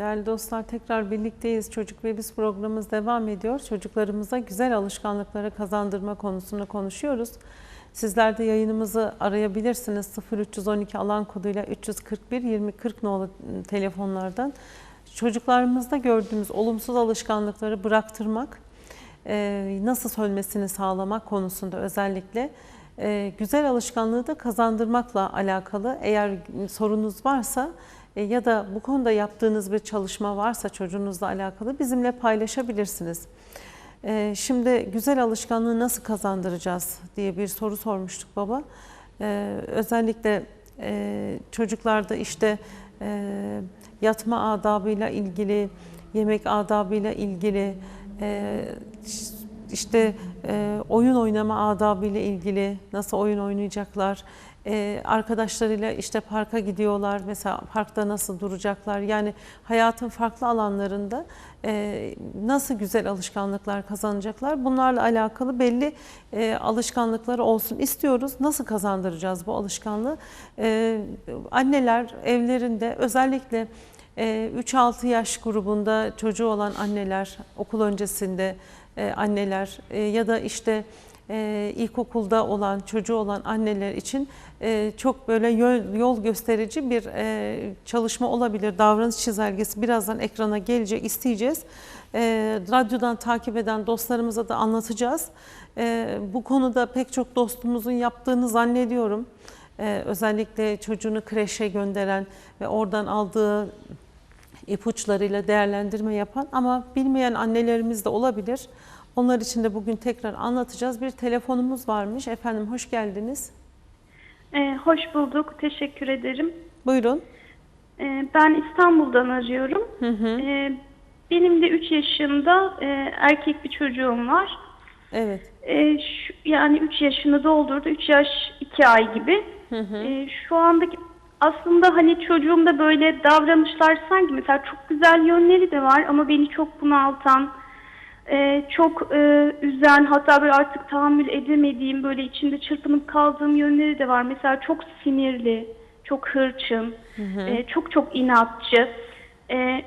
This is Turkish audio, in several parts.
Değerli dostlar tekrar birlikteyiz. Çocuk ve Biz programımız devam ediyor. Çocuklarımıza güzel alışkanlıkları kazandırma konusunu konuşuyoruz. Sizler de yayınımızı arayabilirsiniz 0312 alan koduyla 341 20 40 nolu telefonlardan. Çocuklarımızda gördüğümüz olumsuz alışkanlıkları bıraktırmak, e, nasıl sönmesini sağlamak konusunda özellikle e, güzel alışkanlığı da kazandırmakla alakalı. Eğer sorunuz varsa ya da bu konuda yaptığınız bir çalışma varsa çocuğunuzla alakalı bizimle paylaşabilirsiniz. E, Şimdi güzel alışkanlığı nasıl kazandıracağız diye bir soru sormuştuk baba. E, Özellikle e, çocuklarda işte e, yatma adabıyla ilgili, yemek adabıyla ilgili, e, işte e, oyun oynama adabıyla ilgili nasıl oyun oynayacaklar, e, arkadaşlarıyla işte parka gidiyorlar mesela parkta nasıl duracaklar yani hayatın farklı alanlarında e, nasıl güzel alışkanlıklar kazanacaklar bunlarla alakalı belli e, alışkanlıkları olsun istiyoruz. Nasıl kazandıracağız bu alışkanlığı? E, anneler evlerinde özellikle 3-6 yaş grubunda çocuğu olan anneler, okul öncesinde anneler ya da işte ilkokulda olan çocuğu olan anneler için çok böyle yol, gösterici bir çalışma olabilir. Davranış çizelgesi birazdan ekrana gelecek isteyeceğiz. Radyodan takip eden dostlarımıza da anlatacağız. Bu konuda pek çok dostumuzun yaptığını zannediyorum. Özellikle çocuğunu kreşe gönderen ve oradan aldığı ipuçlarıyla değerlendirme yapan ama bilmeyen annelerimiz de olabilir. Onlar için de bugün tekrar anlatacağız. Bir telefonumuz varmış. Efendim hoş geldiniz. Ee, hoş bulduk. Teşekkür ederim. Buyurun. Ee, ben İstanbul'dan arıyorum. Ee, benim de 3 yaşında e, erkek bir çocuğum var. Evet. Ee, şu, yani 3 yaşını doldurdu. 3 yaş 2 ay gibi. Ee, şu andaki aslında hani çocuğumda böyle davranışlar sanki mesela çok güzel yönleri de var ama beni çok bunaltan, e, çok e, üzen hatta böyle artık tahammül edemediğim böyle içinde çırpınıp kaldığım yönleri de var. Mesela çok sinirli, çok hırçın, e, çok çok inatçı.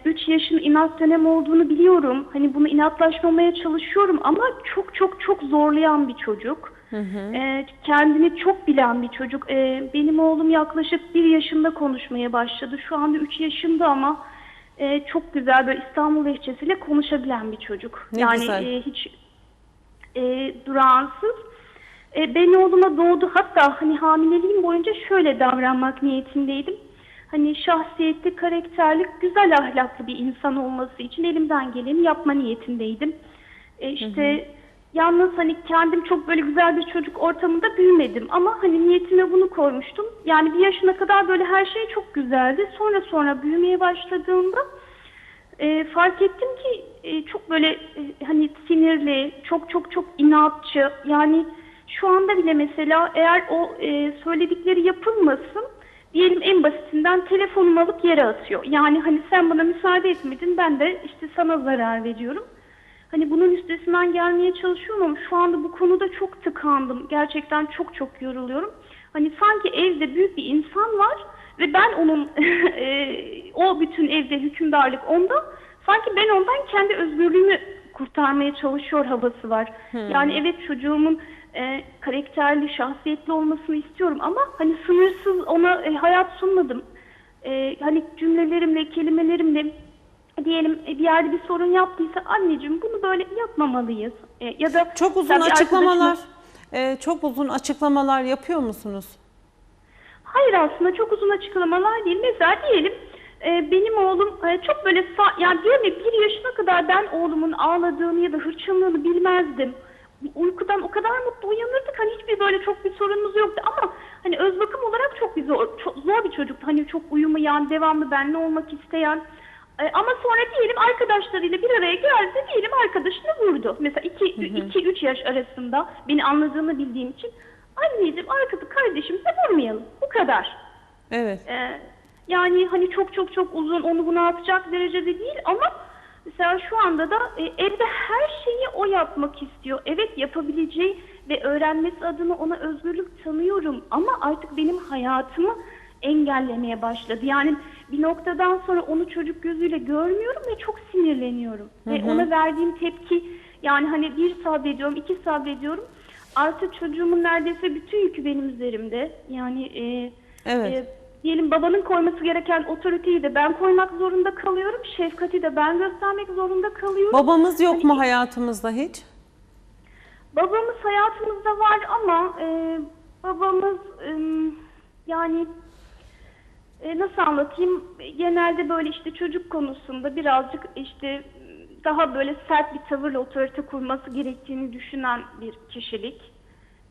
3 yaşın inat dönem olduğunu biliyorum. Hani bunu inatlaşmamaya çalışıyorum ama çok çok çok zorlayan bir çocuk. Ee, kendini çok bilen bir çocuk. Ee, benim oğlum yaklaşık bir yaşında konuşmaya başladı. Şu anda üç yaşında ama e, çok güzel böyle İstanbul lehçesiyle konuşabilen bir çocuk. Ne yani güzel. e, hiç e, durağansız. E, ben oğluma doğdu. Hatta hani hamileliğim boyunca şöyle davranmak niyetindeydim. Hani şahsiyetli, karakterli, güzel ahlaklı bir insan olması için elimden geleni yapma niyetindeydim. E, işte yalnız hani kendim çok böyle güzel bir çocuk ortamında büyümedim ama hani niyetime bunu koymuştum. Yani bir yaşına kadar böyle her şey çok güzeldi. Sonra sonra büyümeye başladığımda e, fark ettim ki e, çok böyle e, hani sinirli, çok çok çok inatçı. Yani şu anda bile mesela eğer o e, söyledikleri yapılmasın diyelim en basitinden telefonumu alıp yere atıyor. Yani hani sen bana müsaade etmedin ben de işte sana zarar veriyorum. Hani bunun üstesinden gelmeye çalışıyorum ama şu anda bu konuda çok tıkandım. Gerçekten çok çok yoruluyorum. Hani sanki evde büyük bir insan var ve ben onun e, o bütün evde hükümdarlık onda. Sanki ben ondan kendi özgürlüğümü kurtarmaya çalışıyor havası var. Yani evet çocuğumun e, karakterli, şahsiyetli olmasını istiyorum ama hani sınırsız ona e, hayat sunmadım. E, hani cümlelerimle, kelimelerimle diyelim e, bir yerde bir sorun yaptıysa anneciğim bunu böyle yapmamalıyız. E, ya da Çok uzun açıklamalar, arkadaşımız- e, çok uzun açıklamalar yapıyor musunuz? Hayır aslında çok uzun açıklamalar değil. Mesela diyelim e, benim oğlum e, çok böyle yani diyorum ya bir yaşına kadar ben oğlumun ağladığını ya da hırçınlığını bilmezdim. Uykudan o kadar mutlu uyanırdık hani hiçbir böyle çok bir sorunumuz yoktu ama hani öz bakım olarak çok bir zor, çok zor bir çocuktu. Hani çok uyumayan, devamlı benimle olmak isteyen. E, ama sonra diyelim arkadaşlarıyla bir araya geldi diyelim arkadaşını vurdu. Mesela 2-3 yaş arasında beni anladığını bildiğim için anneciğim arkada kardeşimize vurmayalım. Bu kadar. Evet. Ee, yani hani çok çok çok uzun onu bunu atacak derecede değil ama mesela şu anda da e, evde her şeyi o yapmak istiyor. Evet yapabileceği ve öğrenmesi adına ona özgürlük tanıyorum ama artık benim hayatımı engellemeye başladı. Yani bir noktadan sonra onu çocuk gözüyle görmüyorum ve çok sinirleniyorum. Ve ona verdiğim tepki yani hani bir sabrediyorum, iki sabrediyorum. Artık çocuğumun neredeyse bütün yükü benim üzerimde. Yani e, Evet. e, diyelim babanın koyması gereken otoriteyi de ben koymak zorunda kalıyorum. Şefkati de ben göstermek zorunda kalıyorum. Babamız yok mu hayatımızda hiç? Babamız hayatımızda var ama e, babamız e, yani e, nasıl anlatayım genelde böyle işte çocuk konusunda birazcık işte daha böyle sert bir tavırla otorite kurması gerektiğini düşünen bir kişilik.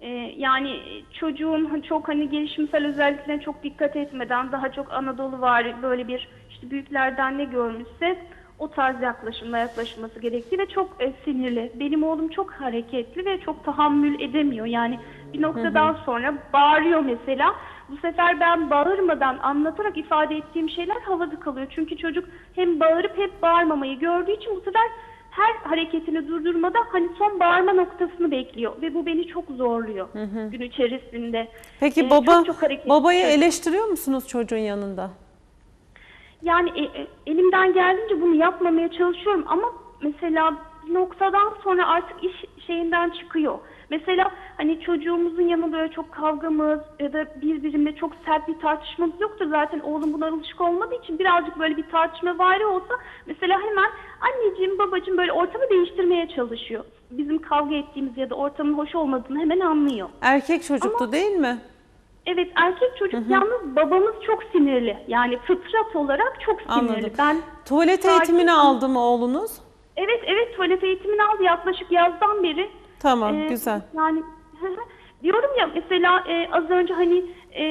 E, yani çocuğun çok hani gelişimsel özelliklerine çok dikkat etmeden daha çok Anadolu var böyle bir işte büyüklerden ne görmüşse o tarz yaklaşımla yaklaşılması gerektiği ve çok e, sinirli. Benim oğlum çok hareketli ve çok tahammül edemiyor. Yani bir noktadan sonra bağırıyor mesela. Bu sefer ben bağırmadan anlatarak ifade ettiğim şeyler havada kalıyor. Çünkü çocuk hem bağırıp hep bağırmamayı gördüğü için bu sefer her hareketini durdurmadan hani son bağırma noktasını bekliyor ve bu beni çok zorluyor gün içerisinde. Peki Ee, baba çok çok hareketli. babayı eleştiriyor musunuz çocuğun yanında? Yani e, e, elimden geldiğince bunu yapmamaya çalışıyorum ama mesela bir noktadan sonra artık iş şeyinden çıkıyor. Mesela hani çocuğumuzun yanında böyle çok kavgamız ya da birbirimle çok sert bir tartışmamız yoktur. Zaten oğlum buna alışık olmadığı için birazcık böyle bir tartışma vari olsa mesela hemen anneciğim babacığım böyle ortamı değiştirmeye çalışıyor. Bizim kavga ettiğimiz ya da ortamın hoş olmadığını hemen anlıyor. Erkek çocuktu değil mi? Evet erkek çocuk yalnız babamız çok sinirli. Yani fıtrat olarak çok sinirli. Anladım. Ben Tuvalet Sakin- eğitimini aldı mı oğlunuz? Evet evet tuvalet eğitimini aldı yaklaşık yazdan beri. Tamam, Ee, güzel. Yani diyorum ya mesela e, az önce hani e,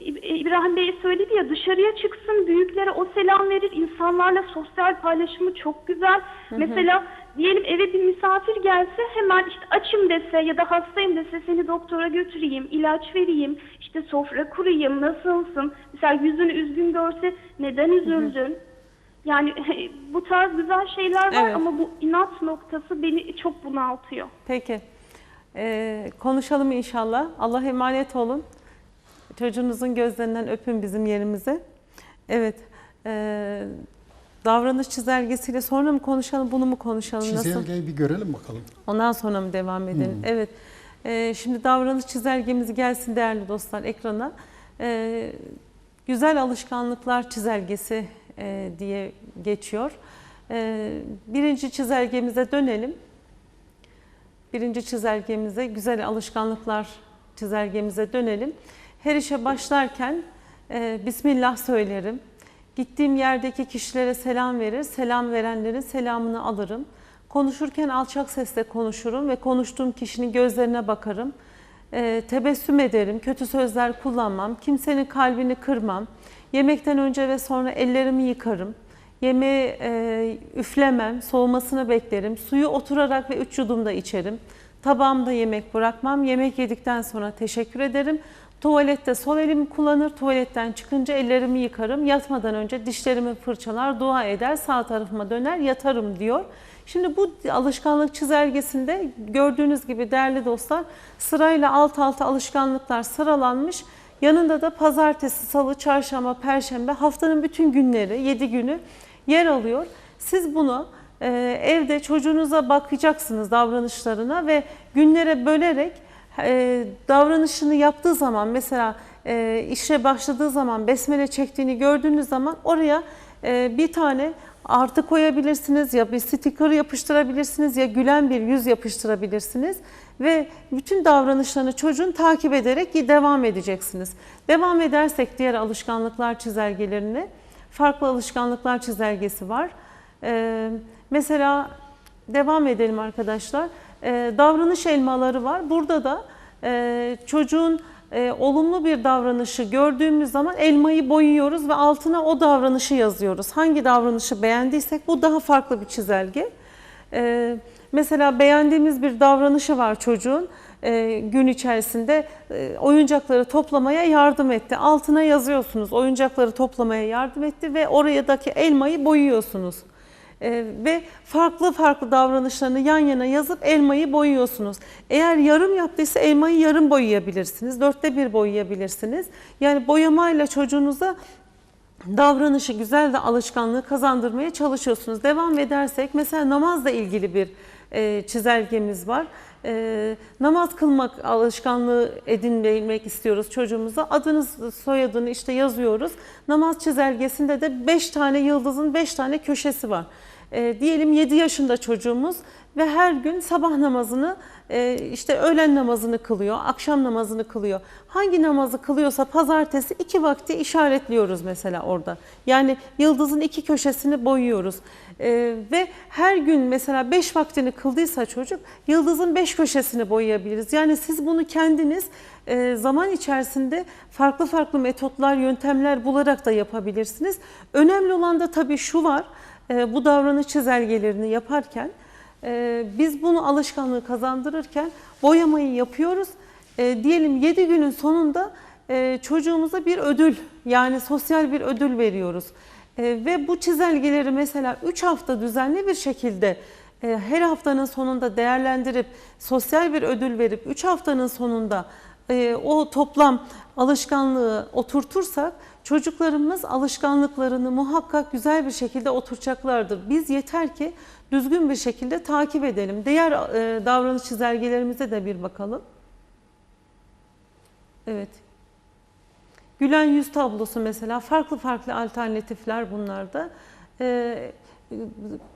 İb- İbrahim Bey söyledi ya dışarıya çıksın büyüklere o selam verir insanlarla sosyal paylaşımı çok güzel. Mesela diyelim eve bir misafir gelse hemen işte açım dese ya da hastayım dese seni doktora götüreyim, ilaç vereyim, işte sofra kurayım, nasılsın? Mesela yüzünü üzgün görse neden üzüldün? Yani bu tarz güzel şeyler var Evet. ama bu inat noktası beni çok bunaltıyor. Peki. Ee, konuşalım inşallah. Allah emanet olun. Çocuğunuzun gözlerinden öpün bizim yerimize. Evet. ee, davranış çizelgesiyle sonra mı konuşalım, bunu mu konuşalım? Nasıl? Çizelgeyi bir görelim bakalım. Ondan sonra mı devam edelim? Evet. Ee, şimdi davranış çizelgemiz gelsin değerli dostlar ekrana. Ee, güzel alışkanlıklar çizelgesi e, diye geçiyor. Ee, birinci çizelgemize dönelim. Birinci çizelgemize güzel alışkanlıklar çizelgemize dönelim. Her işe başlarken e, Bismillah söylerim. Gittiğim yerdeki kişilere selam verir, selam verenlerin selamını alırım. Konuşurken alçak sesle konuşurum ve konuştuğum kişinin gözlerine bakarım. E, tebessüm ederim, kötü sözler kullanmam, kimsenin kalbini kırmam. Yemekten önce ve sonra ellerimi yıkarım. Yemeği e, üflemem, soğumasını beklerim. Suyu oturarak ve üç yudumda içerim. Tabağımda yemek bırakmam. Yemek yedikten sonra teşekkür ederim. Tuvalette sol elimi kullanır. Tuvaletten çıkınca ellerimi yıkarım. Yatmadan önce dişlerimi fırçalar, dua eder, sağ tarafıma döner, yatarım diyor. Şimdi bu alışkanlık çizelgesinde gördüğünüz gibi değerli dostlar sırayla alt alta alışkanlıklar sıralanmış. Yanında da pazartesi, salı, çarşamba, perşembe haftanın bütün günleri, 7 günü yer alıyor. Siz bunu e, evde çocuğunuza bakacaksınız davranışlarına ve günlere bölerek e, davranışını yaptığı zaman mesela e, işe başladığı zaman besmele çektiğini gördüğünüz zaman oraya e, bir tane artı koyabilirsiniz ya bir sticker yapıştırabilirsiniz ya gülen bir yüz yapıştırabilirsiniz ve bütün davranışlarını çocuğun takip ederek devam edeceksiniz. Devam edersek diğer alışkanlıklar çizelgelerine farklı alışkanlıklar çizelgesi var. Ee, mesela devam edelim arkadaşlar. Ee, davranış elmaları var. Burada da e, çocuğun e, olumlu bir davranışı gördüğümüz zaman elmayı boyuyoruz ve altına o davranışı yazıyoruz. Hangi davranışı beğendiysek bu daha farklı bir çizelge. Ee, mesela beğendiğimiz bir davranışı var çocuğun e, gün içerisinde e, oyuncakları toplamaya yardım etti. Altına yazıyorsunuz oyuncakları toplamaya yardım etti ve orayadaki elmayı boyuyorsunuz. Ee, ve farklı farklı davranışlarını yan yana yazıp elmayı boyuyorsunuz. Eğer yarım yaptıysa elmayı yarım boyayabilirsiniz. Dörtte bir boyayabilirsiniz. Yani boyamayla çocuğunuza davranışı güzel de alışkanlığı kazandırmaya çalışıyorsunuz. Devam edersek mesela namazla ilgili bir e, çizelgemiz var. E, namaz kılmak alışkanlığı edinmek istiyoruz çocuğumuza. Adınız, soyadını işte yazıyoruz. Namaz çizelgesinde de 5 tane yıldızın 5 tane köşesi var. E, diyelim 7 yaşında çocuğumuz ve her gün sabah namazını e, işte öğlen namazını kılıyor, akşam namazını kılıyor. Hangi namazı kılıyorsa pazartesi iki vakti işaretliyoruz mesela orada. Yani yıldızın iki köşesini boyuyoruz. E, ve her gün mesela beş vaktini kıldıysa çocuk yıldızın beş köşesini boyayabiliriz. Yani siz bunu kendiniz e, zaman içerisinde farklı farklı metotlar, yöntemler bularak da yapabilirsiniz. Önemli olan da tabii şu var, e, bu davranış çizelgelerini yaparken ee, biz bunu alışkanlığı kazandırırken boyamayı yapıyoruz. Ee, diyelim 7 günün sonunda e, çocuğumuza bir ödül yani sosyal bir ödül veriyoruz. Ee, ve bu çizelgeleri mesela 3 hafta düzenli bir şekilde e, her haftanın sonunda değerlendirip sosyal bir ödül verip 3 haftanın sonunda e, o toplam alışkanlığı oturtursak çocuklarımız alışkanlıklarını muhakkak güzel bir şekilde oturacaklardır. Biz yeter ki düzgün bir şekilde takip edelim. Diğer e, davranış çizelgelerimize de bir bakalım. Evet. Gülen yüz tablosu mesela farklı farklı alternatifler bunlarda. Ee,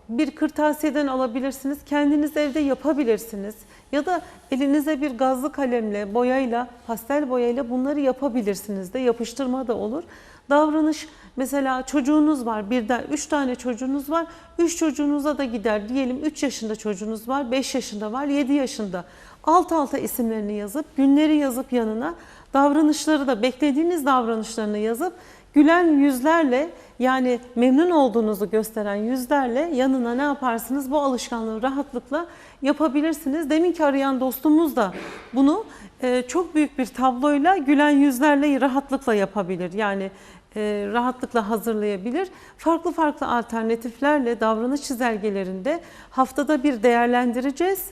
bir kırtasiyeden alabilirsiniz, kendiniz evde yapabilirsiniz. Ya da elinize bir gazlı kalemle, boyayla, pastel boyayla bunları yapabilirsiniz de, yapıştırma da olur. Davranış mesela çocuğunuz var, birden üç tane çocuğunuz var, üç çocuğunuza da gider. Diyelim 3 yaşında çocuğunuz var, 5 yaşında var, 7 yaşında. Alt alta isimlerini yazıp, günleri yazıp yanına, davranışları da beklediğiniz davranışlarını yazıp, gülen yüzlerle yani memnun olduğunuzu gösteren yüzlerle yanına ne yaparsınız? Bu alışkanlığı rahatlıkla yapabilirsiniz. Deminki arayan dostumuz da bunu e, çok büyük bir tabloyla gülen yüzlerle rahatlıkla yapabilir. Yani e, rahatlıkla hazırlayabilir. Farklı farklı alternatiflerle davranış çizelgelerinde haftada bir değerlendireceğiz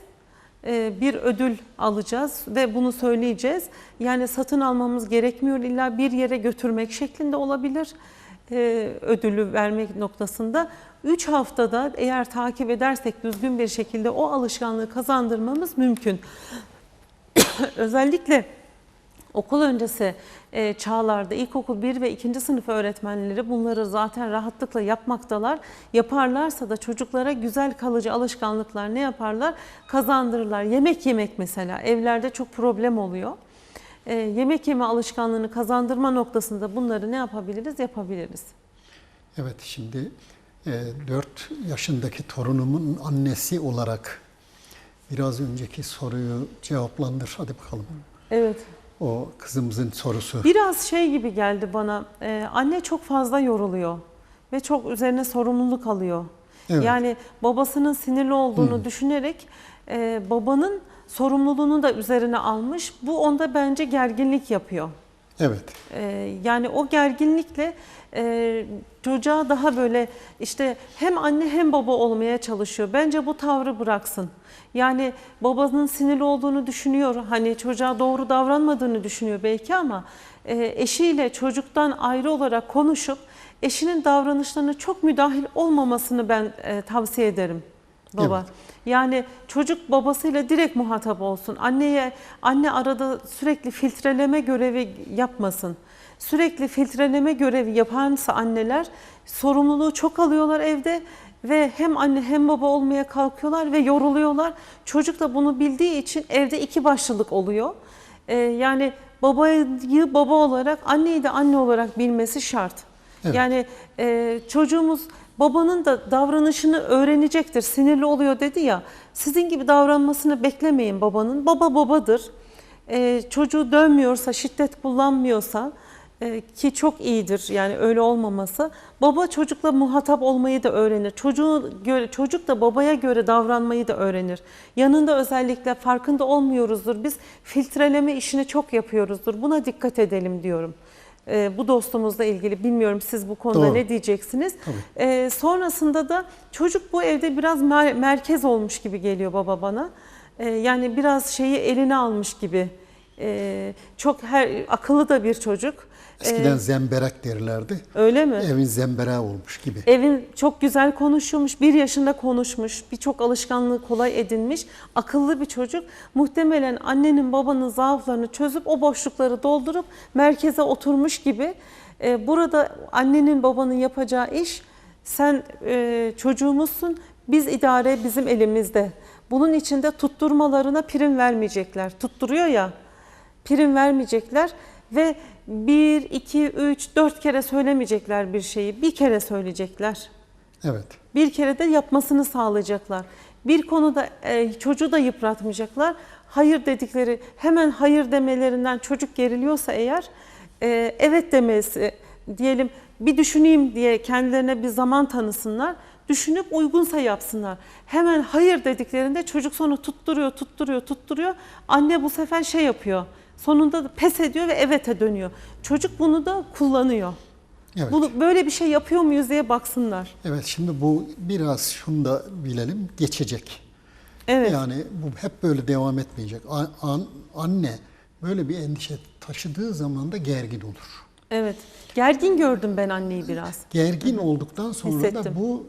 bir ödül alacağız ve bunu söyleyeceğiz. Yani satın almamız gerekmiyor illa bir yere götürmek şeklinde olabilir e, ödülü vermek noktasında. 3 haftada eğer takip edersek düzgün bir şekilde o alışkanlığı kazandırmamız mümkün. Özellikle okul öncesi e, çağlarda ilkokul 1 ve 2. sınıf öğretmenleri bunları zaten rahatlıkla yapmaktalar. Yaparlarsa da çocuklara güzel kalıcı alışkanlıklar ne yaparlar? Kazandırırlar. Yemek yemek mesela evlerde çok problem oluyor. E, yemek yeme alışkanlığını kazandırma noktasında bunları ne yapabiliriz? Yapabiliriz. Evet şimdi e, 4 yaşındaki torunumun annesi olarak biraz önceki soruyu cevaplandır. Hadi bakalım. Evet. O kızımızın sorusu. Biraz şey gibi geldi bana. Ee, anne çok fazla yoruluyor ve çok üzerine sorumluluk alıyor. Evet. Yani babasının sinirli olduğunu düşünerek e, babanın sorumluluğunu da üzerine almış. Bu onda bence gerginlik yapıyor. Evet. Ee, yani o gerginlikle e, çocuğa daha böyle işte hem anne hem baba olmaya çalışıyor. Bence bu tavrı bıraksın. Yani babanın sinirli olduğunu düşünüyor. Hani çocuğa doğru davranmadığını düşünüyor belki ama e, eşiyle çocuktan ayrı olarak konuşup eşinin davranışlarına çok müdahil olmamasını ben e, tavsiye ederim baba. Evet. Yani çocuk babasıyla direkt muhatap olsun. Anneye anne arada sürekli filtreleme görevi yapmasın. Sürekli filtreleme görevi yapansa anneler sorumluluğu çok alıyorlar evde ve hem anne hem baba olmaya kalkıyorlar ve yoruluyorlar. Çocuk da bunu bildiği için evde iki başlılık oluyor. Ee, yani babayı baba olarak anneyi de anne olarak bilmesi şart. Evet. Yani e, çocuğumuz babanın da davranışını öğrenecektir. Sinirli oluyor dedi ya. Sizin gibi davranmasını beklemeyin babanın. Baba babadır. E, çocuğu dönmüyorsa, şiddet kullanmıyorsa e, ki çok iyidir yani öyle olmaması. Baba çocukla muhatap olmayı da öğrenir. Çocuğu göre, çocuk da babaya göre davranmayı da öğrenir. Yanında özellikle farkında olmuyoruzdur. Biz filtreleme işini çok yapıyoruzdur. Buna dikkat edelim diyorum. E, bu dostumuzla ilgili. Bilmiyorum siz bu konuda Doğru. ne diyeceksiniz. E, sonrasında da çocuk bu evde biraz mer- merkez olmuş gibi geliyor baba bana. E, yani biraz şeyi eline almış gibi. E, çok her akıllı da bir çocuk. Eskiden zemberek derlerdi. öyle mi? Evin zembereği olmuş gibi. Evin çok güzel konuşuyormuş, bir yaşında konuşmuş, birçok alışkanlığı kolay edinmiş, akıllı bir çocuk. Muhtemelen annenin babanın zaaflarını çözüp o boşlukları doldurup merkeze oturmuş gibi. Ee, burada annenin babanın yapacağı iş, sen e, çocuğumuzsun, biz idare bizim elimizde. Bunun içinde tutturmalarına prim vermeyecekler. Tutturuyor ya, prim vermeyecekler ve bir, iki, üç, dört kere söylemeyecekler bir şeyi. Bir kere söyleyecekler. Evet. Bir kere de yapmasını sağlayacaklar. Bir konuda e, çocuğu da yıpratmayacaklar. Hayır dedikleri, hemen hayır demelerinden çocuk geriliyorsa eğer, e, evet demesi, diyelim bir düşüneyim diye kendilerine bir zaman tanısınlar. Düşünüp uygunsa yapsınlar. Hemen hayır dediklerinde çocuk sonra tutturuyor, tutturuyor, tutturuyor. Anne bu sefer şey yapıyor. Sonunda da pes ediyor ve evete dönüyor. Çocuk bunu da kullanıyor. Evet. Bunu böyle bir şey yapıyor muyuz diye baksınlar. Evet şimdi bu biraz şunu da bilelim geçecek. Evet. Yani bu hep böyle devam etmeyecek. A- an- anne böyle bir endişe taşıdığı zaman da gergin olur. Evet. Gergin gördüm ben anneyi biraz. Gergin olduktan sonra da Hissettim. bu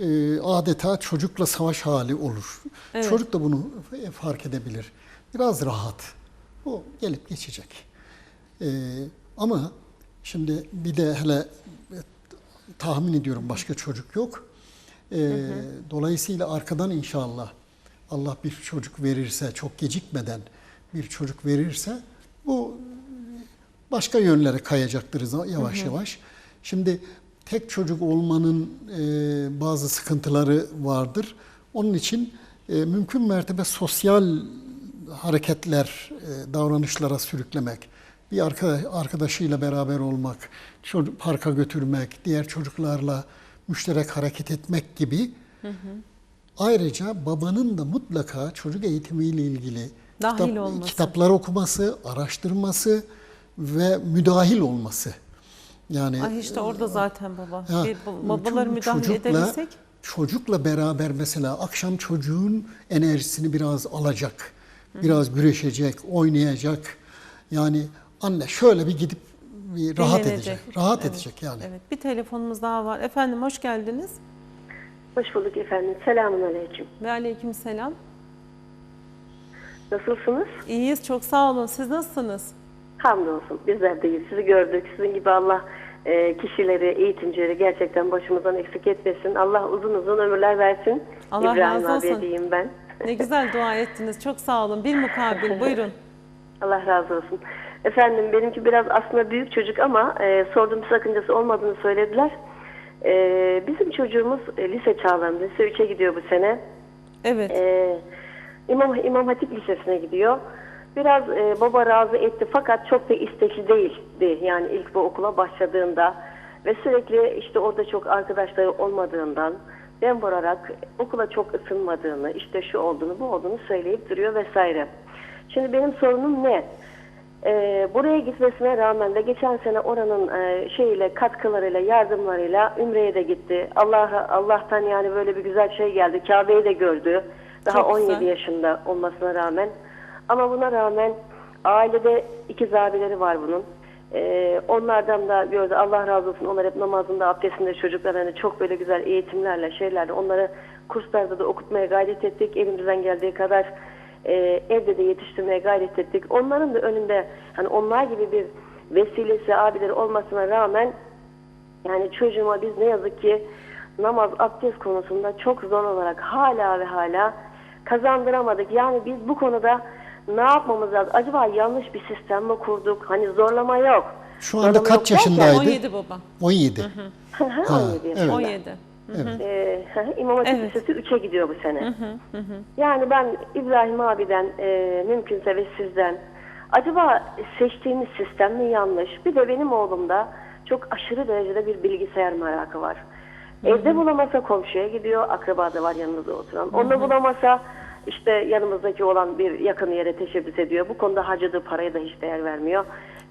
e, adeta çocukla savaş hali olur. Evet. Çocuk da bunu fark edebilir. Biraz rahat. Bu gelip geçecek. E, ama şimdi bir de hele e, tahmin ediyorum başka çocuk yok. E, Dolayısıyla arkadan inşallah Allah bir çocuk verirse, çok gecikmeden bir çocuk verirse bu başka yönlere kayacaktır yavaş yavaş. Şimdi tek çocuk olmanın e, bazı sıkıntıları vardır. Onun için e, mümkün mertebe sosyal hareketler, e, davranışlara sürüklemek, bir arka- arkadaşıyla beraber olmak, çocuk parka götürmek, diğer çocuklarla müşterek hareket etmek gibi. Ayrıca babanın da mutlaka çocuk eğitimiyle ilgili Dahil olması. kitaplar okuması, araştırması ve müdahil olması. Yani Ay işte orada zaten baba. ya, ço- müdahale çocukla- edebilsek. Çocukla beraber mesela akşam çocuğun enerjisini biraz alacak. Biraz güreşecek, oynayacak. Yani anne şöyle bir gidip bir rahat dinlenecek. edecek. Rahat Evet, edecek yani. Evet. Bir telefonumuz daha var. Efendim hoş geldiniz. Hoş bulduk efendim. Selamun aleyküm. Ve aleyküm selam. Nasılsınız? İyiyiz. Çok sağ olun. Siz nasılsınız? Hamdolsun. Bizler de iyiyiz. Sizi gördük. Sizin gibi Allah e, kişileri, eğitimcileri gerçekten başımızdan eksik etmesin. Allah uzun uzun ömürler versin. Allah İbrahim razı abiye olsun. diyeyim ben. Ne güzel dua ettiniz. Çok sağ olun. Bir mukabil. Buyurun. Allah razı olsun. Efendim benimki biraz aslında büyük çocuk ama e, sorduğum sakıncası olmadığını söylediler. E, bizim çocuğumuz e, lise çağlarında, lise 3'e gidiyor bu sene. Evet. Ee, İmam, İmam Hatip Lisesi'ne gidiyor. Biraz e, baba razı etti fakat çok da istekli değildi. Yani ilk bu okula başladığında ve sürekli işte orada çok arkadaşları olmadığından dem vurarak okula çok ısınmadığını, işte şu olduğunu, bu olduğunu söyleyip duruyor vesaire. Şimdi benim sorunum ne? Ee, buraya gitmesine rağmen de geçen sene oranın e, şeyiyle katkılarıyla yardımlarıyla Ümre'ye de gitti. Allah Allah'tan yani böyle bir güzel şey geldi. Kabe'yi de gördü. Daha Çok güzel. 17 yaşında olmasına rağmen. Ama buna rağmen ailede ikiz abileri var bunun. Ee, onlardan da gördü. Allah razı olsun. Onlar hep namazında, abdestinde çocuklarını çok böyle güzel eğitimlerle, şeylerle onları kurslarda da okutmaya gayret ettik. Elimizden geldiği kadar e, evde de yetiştirmeye gayret ettik. Onların da önünde hani onlar gibi bir vesilesi, abileri olmasına rağmen yani çocuğuma biz ne yazık ki namaz, abdest konusunda çok zor olarak hala ve hala kazandıramadık. Yani biz bu konuda ne yapmamız lazım? Acaba yanlış bir sistem mi kurduk? Hani zorlama yok. Şu anda Zorlama kaç yok derken- yaşındaydı? 17 baba. 17. Hı hı, Ha, 17 yaşında. evet. 17. Ee, hı hı, İmam Hatip Evet. Lisesi 3'e gidiyor bu sene. Yani ben İbrahim abiden e, mümkünse ve sizden acaba seçtiğimiz sistem mi yanlış? Bir de benim oğlumda çok aşırı derecede bir bilgisayar merakı var. Evde bulamasa komşuya gidiyor, akrabada var yanımızda oturan. Onu bulamasa işte yanımızdaki olan bir yakın yere teşebbüs ediyor. Bu konuda harcadığı paraya da hiç değer vermiyor.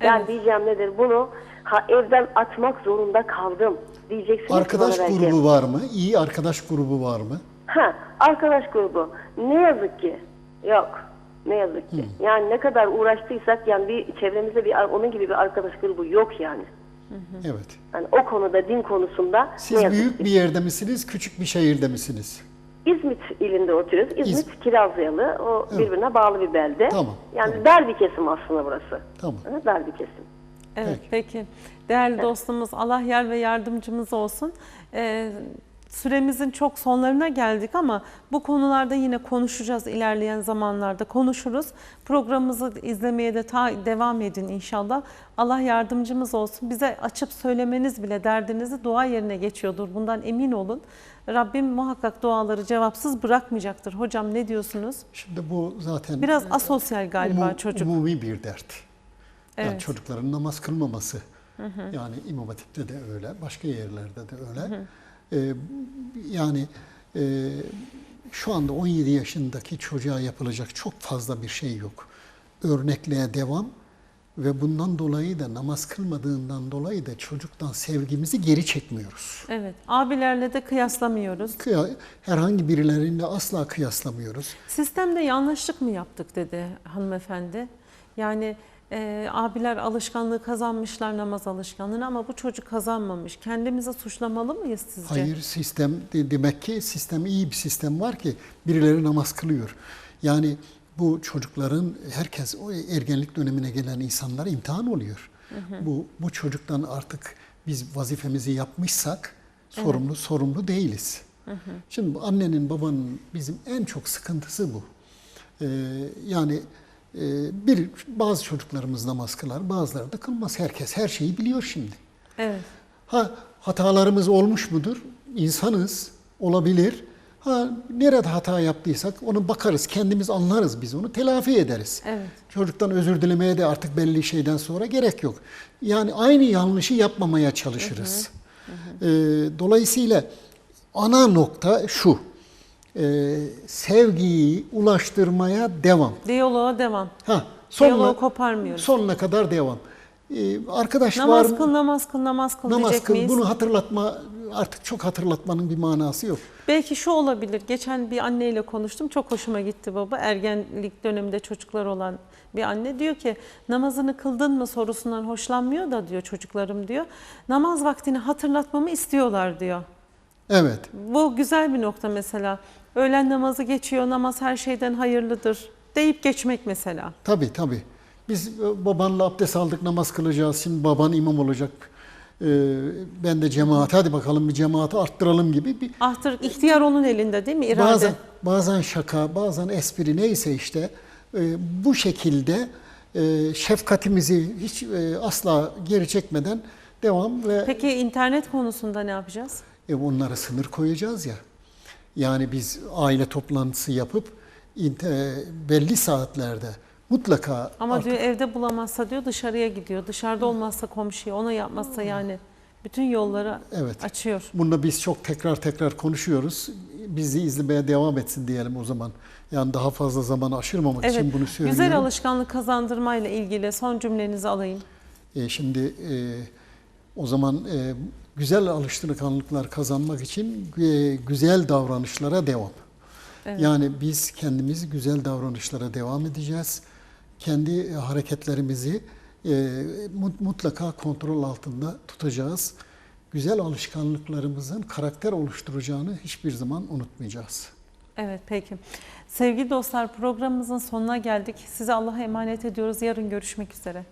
Yani Evet. diyeceğim nedir bunu Ha, evden atmak zorunda kaldım diyeceksiniz. ki Arkadaş bana belki. grubu var mı? İyi arkadaş grubu var mı? Ha, arkadaş grubu. Ne yazık ki yok. Ne yazık ki. Yani ne kadar uğraştıysak yani bir çevremizde bir onun gibi bir arkadaş grubu yok yani. Evet. Yani o konuda din konusunda ne Siz yazık büyük ki. bir yerde misiniz, küçük bir şehirde misiniz? İzmit ilinde oturuyoruz. İzmit İz- Kirazyalı. O Evet. birbirine bağlı bir belde. Tamam, Yani tamam. dar bir kesim aslında burası. Tamam. Ha, Dar bir kesim. Evet peki. Değerli dostumuz Allah yer ve yardımcımız olsun. Ee, süremizin çok sonlarına geldik ama bu konularda yine konuşacağız ilerleyen zamanlarda konuşuruz. Programımızı izlemeye de ta- devam edin inşallah. Allah yardımcımız olsun. Bize açıp söylemeniz bile derdinizi dua yerine geçiyordur. Bundan emin olun. Rabbim muhakkak duaları cevapsız bırakmayacaktır. Hocam ne diyorsunuz? Şimdi bu zaten Biraz asosyal galiba umu- çocuk. umumi bir dert. Yani Evet. çocukların namaz kılmaması. Yani İmam Hatip'te de öyle, başka yerlerde de öyle. Ee, yani e, şu anda 17 yaşındaki çocuğa yapılacak çok fazla bir şey yok. Örnekliğe devam ve bundan dolayı da namaz kılmadığından dolayı da çocuktan sevgimizi geri çekmiyoruz. Evet. Abilerle de kıyaslamıyoruz. Kıya- Herhangi birileriyle asla kıyaslamıyoruz. Sistemde yanlışlık mı yaptık dedi hanımefendi. Yani e, abiler alışkanlığı kazanmışlar namaz alışkanlığını ama bu çocuk kazanmamış. Kendimizi suçlamalı mıyız sizce? Hayır sistem de- demek ki sistem iyi bir sistem var ki birileri namaz kılıyor. Yani bu çocukların herkes o ergenlik dönemine gelen insanlar imtihan oluyor. Bu bu çocuktan artık biz vazifemizi yapmışsak sorumlu sorumlu değiliz. Şimdi bu annenin babanın bizim en çok sıkıntısı bu. Ee, yani e, bir bazı çocuklarımız namaz kılar, bazıları da kılmaz. Herkes her şeyi biliyor şimdi. Evet. Ha hatalarımız olmuş mudur? İnsanız, olabilir. Ha nerede hata yaptıysak onu bakarız, kendimiz anlarız biz onu, telafi ederiz. Evet. Çocuktan özür dilemeye de artık belli şeyden sonra gerek yok. Yani aynı yanlışı yapmamaya çalışırız. Ee, dolayısıyla ana nokta şu. Ee, sevgiyi ulaştırmaya devam. Diyaloğa devam. Ha, Diyaloğu koparmıyoruz. Sonuna kadar devam. Ee, arkadaş var Namaz mı? kıl, namaz kıl, namaz kıl Namaz kıl. miyiz? Bunu hatırlatma artık çok hatırlatmanın bir manası yok. Belki şu olabilir. Geçen bir anneyle konuştum. Çok hoşuma gitti baba. Ergenlik döneminde çocuklar olan bir anne diyor ki namazını kıldın mı sorusundan hoşlanmıyor da diyor çocuklarım diyor. Namaz vaktini hatırlatmamı istiyorlar diyor. Evet. Bu güzel bir nokta mesela. Öğlen namazı geçiyor, namaz her şeyden hayırlıdır deyip geçmek mesela. Tabii tabii. Biz e, babanla abdest aldık namaz kılacağız. Şimdi baban imam olacak. Ee, ben de cemaat hadi bakalım bir cemaati arttıralım gibi bir Ahtır, ihtiyar onun elinde değil mi? İrade. bazen bazen şaka, bazen espri neyse işte e, bu şekilde e, şefkatimizi hiç e, asla geri çekmeden devam ve Peki internet konusunda ne yapacağız? E onlara sınır koyacağız ya. Yani biz aile toplantısı yapıp belli saatlerde mutlaka Ama artık- diyor evde bulamazsa diyor dışarıya gidiyor. Dışarıda olmazsa komşuya, ona yapmazsa yani bütün yolları Evet. açıyor. Bunda biz çok tekrar tekrar konuşuyoruz. Bizi izlemeye devam etsin diyelim o zaman. Yani daha fazla zamanı aşırmamak Evet. için bunu söylüyorum. Güzel alışkanlık kazandırmayla ilgili son cümlenizi alayım. E, şimdi e, o zaman e, güzel alışkanlıklar kazanmak için e, güzel davranışlara devam. Evet. Yani biz kendimiz güzel davranışlara devam edeceğiz. Kendi hareketlerimizi e, mut- mutlaka kontrol altında tutacağız. Güzel alışkanlıklarımızın karakter oluşturacağını hiçbir zaman unutmayacağız. Evet peki. Sevgili dostlar programımızın sonuna geldik. Size Allah'a emanet ediyoruz. Yarın görüşmek üzere.